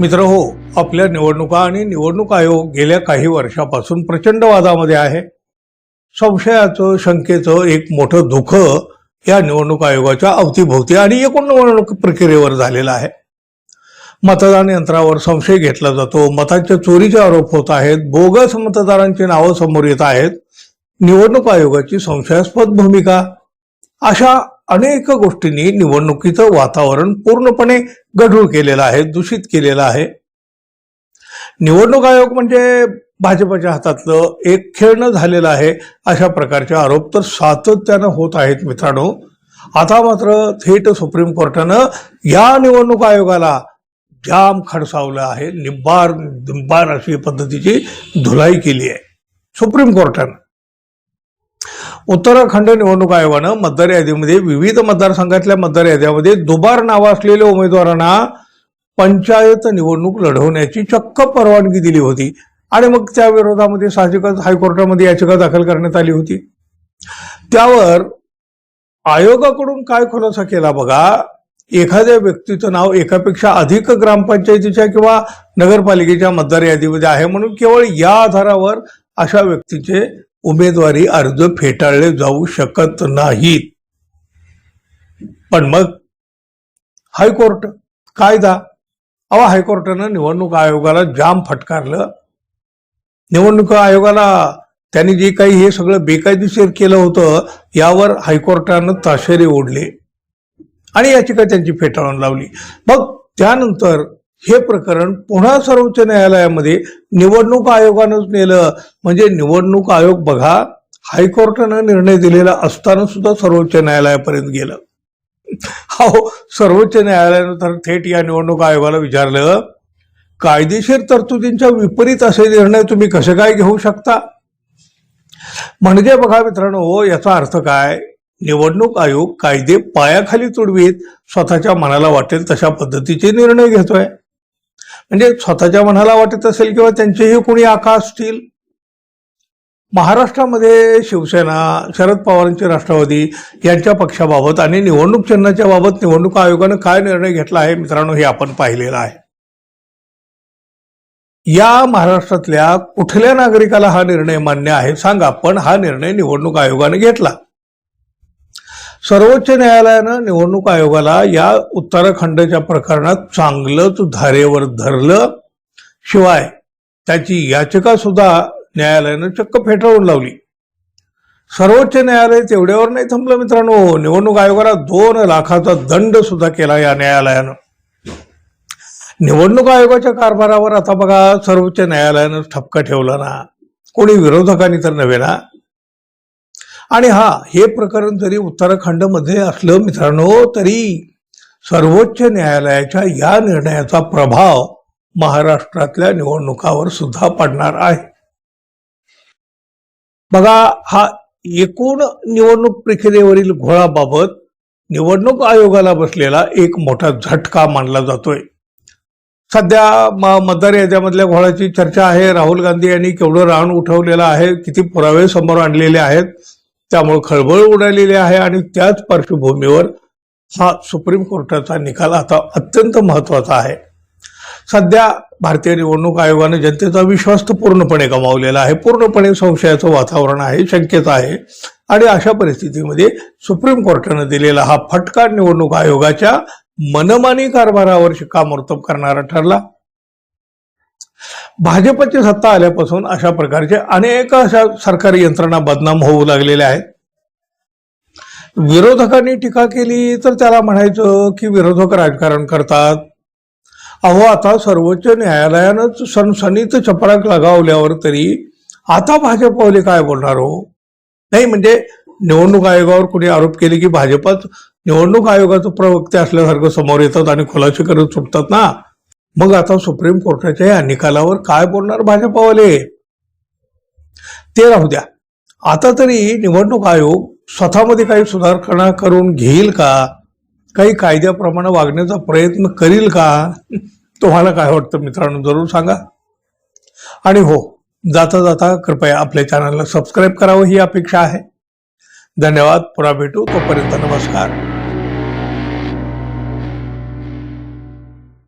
मित्र हो आपल्या निवडणुका आणि निवडणूक आयोग गेल्या काही वर्षापासून प्रचंड वादामध्ये आहे. संशयाचं शंकेचं एक मोठं दुःख या निवडणूक आयोगाच्या अवतीभोवती आणि एकूण निवडणूक प्रक्रियेवर झालेलं आहे. मतदान यंत्रावर संशय घेतला जातो. मतांच्या चोरीचे आरोप होत आहेत. बोगस मतदारांची नावं समोर येत आहेत. निवडणूक आयोगाची संशयास्पद भूमिका. अशा अनेक गोष्टींनी निवडणुकीचं वातावरण पूर्णपणे गढूळ केलेलं आहे दूषित केलेलं आहे. निवडणूक आयोग म्हणजे भाजपच्या हातातलं एक खेळणं झालेलं आहे अशा प्रकारचे आरोप तर सातत्यानं होत आहेत मित्रांनो. आता मात्र थेट सुप्रीम कोर्टानं या निवडणूक आयोगाला जाम खडसावलं आहे निब्बार निब्बार अशी पद्धतीची धुलाई केली आहे. सुप्रीम कोर्टानं. उत्तराखंड निवडणूक आयोगानं मतदार यादीमध्ये विविध मतदारसंघातल्या मतदार याद्यामध्ये दुबार नावं असलेल्या उमेदवारांना पंचायत निवडणूक लढवण्याची चक्क परवानगी दिली होती. आणि मग त्या विरोधामध्ये साहजिकच हायकोर्टामध्ये याचिका दाखल करण्यात आली होती. त्यावर आयोगाकडून काय खुलासा केला बघा एखाद्या व्यक्तीचं नाव एकापेक्षा अधिक ग्रामपंचायतीच्या किंवा नगरपालिकेच्या मतदार यादीमध्ये आहे म्हणून केवळ या आधारावर अशा व्यक्तीचे उमेदवारी अर्ज फेटाळले जाऊ शकत नाहीत. पण मग हायकोर्ट कायदा? अहो हायकोर्टानं निवडणूक आयोगाला जाम फटकारलं. निवडणूक आयोगाला त्यांनी जे काही हे सगळं बेकायदेशीर केलं होतं यावर हायकोर्टानं ताशेरे ओढले. आणि याचिका त्यांची फेटाळून लावली. मग त्यानंतर हे प्रकरण पुन्हा सर्वोच्च न्यायालयामध्ये निवडणूक आयोगानंच नेलं. म्हणजे निवडणूक आयोग बघा हायकोर्टानं निर्णय दिलेला असताना सुद्धा सर्वोच्च न्यायालयापर्यंत गेलं. हो सर्वोच्च न्यायालयानं तर थेट या निवडणूक आयोगाला विचारलं कायदेशीर तरतुदींच्या विपरीत असे निर्णय तुम्ही कसे काय घेऊ शकता? म्हणजे बघा मित्रांनो याचा अर्थ काय? निवडणूक आयोग कायदे पायाखाली तुडवीत स्वतःच्या मनाला वाटेल तशा पद्धतीचे निर्णय घेतोय. म्हणजे स्वतःच्या मनाला वाटत असेल किंवा त्यांचेही कोणी आका असतील महाराष्ट्रामध्ये शिवसेना शरद पवारांचे राष्ट्रवादी यांच्या पक्षाबाबत आणि निवडणूक चिन्हाच्या बाबत निवडणूक आयोगानं काय निर्णय घेतला आहे मित्रांनो हे आपण पाहिलेलं आहे. या महाराष्ट्रातल्या कुठल्या नागरिकाला हा निर्णय मान्य आहे सांगा. पण हा निर्णय निवडणूक आयोगाने घेतला. सर्वोच्च न्यायालयानं निवडणूक आयोगाला या उत्तराखंडच्या प्रकरणात चांगलंच धारेवर धरलं. शिवाय त्याची याचिका सुद्धा न्यायालयानं चक्क फेटाळून लावली. सर्वोच्च न्यायालय तेवढ्यावर नाही थांबलं मित्रांनो. निवडणूक आयोगाला दोन लाखाचा दंड सुद्धा केला या न्यायालयानं. निवडणूक आयोगाच्या कारभारावर आता बघा सर्वोच्च न्यायालयानं ठपका ठेवला ना. कोणी विरोधकांनी तर नव्हे ना. आणि हा हे प्रकरण जरी उत्तराखंडमध्ये असलं मित्रांनो तरी सर्वोच्च न्यायालयाच्या या निर्णयाचा प्रभाव महाराष्ट्रातल्या निवडणुकावर सुद्धा पडणार आहे. बघा हा एकूण निवडणूक प्रक्रियेवरील घोळाबाबत निवडणूक आयोगाला बसलेला एक मोठा झटका मानला जातोय. सध्या म- मतदार याद्यामधल्या घोळाची चर्चा आहे. राहुल गांधी यांनी केवढं रान उठवलेलं आहे किती पुरावे समोर आणलेले आहेत त्यामुळे खळबळ उडालेली आहे आणि त्याच पार्श्वभूमीवर हा सुप्रीम कोर्टाचा निकाल आता अत्यंत महत्त्वाचा आहे. सध्या भारतीय निवडणूक आयोगाने जनतेचा विश्वास तर पूर्णपणे गमावलेला आहे. पूर्णपणे संशयाचं वातावरण आहे शंकेचं आहे. आणि अशा परिस्थितीमध्ये सुप्रीम कोर्टानं दिलेला हा फटका निवडणूक आयोगाच्या मनमानी कारभारावर शिक्कामोर्तब करणारा ठरला. भाजपची सत्ता आल्यापासून अशा प्रकारचे अनेक अशा सरकारी यंत्रणा बदनाम होऊ लागलेल्या आहेत. विरोधकांनी टीका केली तर त्याला म्हणायचं की विरोधक राजकारण करतात. अहो आता सर्वोच्च न्यायालयानंच सणसणीत चपराक लगावल्यावर तरी आता भाजपवाले काय बोलणार हो? नाही म्हणजे निवडणूक आयोगावर कुणी आरोप केले की भाजपात निवडणूक आयोगाचं प्रवक्ते असल्यासारखं समोर येतात आणि खुलासे करत सुटतात ना? मग आता सुप्रीम कोर्टाच्या या निकालावर काय बोलणार भाजपावाले? ते राहू द्या. आता तरी निवडणूक आयोग स्वतःमध्ये काही सुधारणा करून घेईल का? काही कायद्याप्रमाणे वागण्याचा प्रयत्न करील का? तुम्हाला काय वाटतं मित्रांनो? जरूर सांगा. आणि हो जाता जाता कृपया आपल्या चॅनलला सबस्क्राईब करावं ही अपेक्षा आहे. धन्यवाद. पुन्हा भेटू. तोपर्यंत नमस्कार.